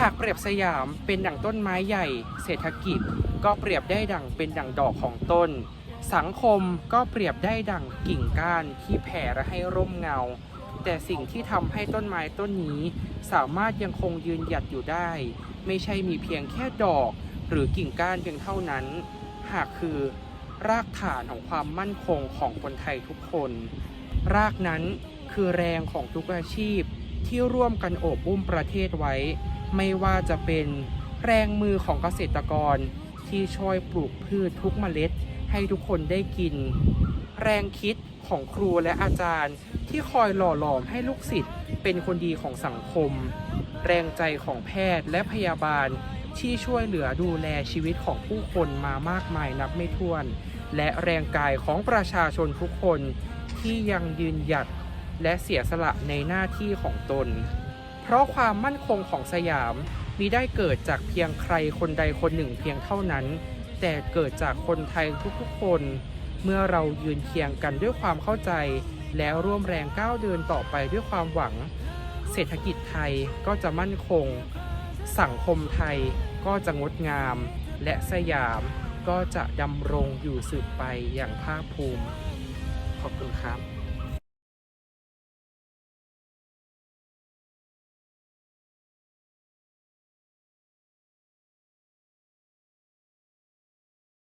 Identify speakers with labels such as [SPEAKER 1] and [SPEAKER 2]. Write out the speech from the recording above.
[SPEAKER 1] หากเปรียบสยามเป็นดั่งต้นไม้ใหญ่ เศรษฐกิจก็เปรียบได้ดั่งเป็นดั่งดอกของต้น สังคมก็เปรียบได้ดั่งกิ่งก้านที่แผ่และให้ร่มเงา แต่สิ่งที่ทำให้ต้นไม้ต้นนี้ สามารถยังคงยืนหยัดอยู่ได้ ไม่ใช่มีเพียงแค่ดอก หรือกิ่งก้านเพียงเท่านั้น หากคือ รากฐานของความมั่นคงของคนไทยทุกคน รากนั้นคือแรงของทุกอาชีพที่ร่วมกันโอบอุ้มประเทศไว้ ไม่ว่าจะเป็นแรงมือของเกษตรกร ที่ช่วยปลูกพืชทุกเมล็ดให้ทุกคนได้กิน แรงคิดของครูและอาจารย์ ที่คอยหล่อหลอมให้ลูกศิษย์เป็นคนดีของสังคม แรงใจของแพทย์และพยาบาลที่ช่วยเหลือดูแลชีวิตของผู้คนมามากมายนับไม่ถ้วน และแรงกายของประชาชนทุกคนที่ยังยืนหยัดและเสียสละในหน้าที่ของตน เพราะความมั่นคงของสยามมิได้เกิดจากเพียงใครคนใดคนหนึ่งเพียงเท่านั้น แต่เกิดจากคนไทยทุกๆคน เมื่อเรายืนเคียงกันด้วยความเข้าใจ แล้วร่วมแรงก้าวเดินต่อไปด้วยความหวัง เศรษฐกิจไทยก็จะมั่นคง สังคมไทยก็จะงดงาม และสยามก็จะดำรงอยู่สืบไปอย่างภาคภูมิ ขอบคุณครับ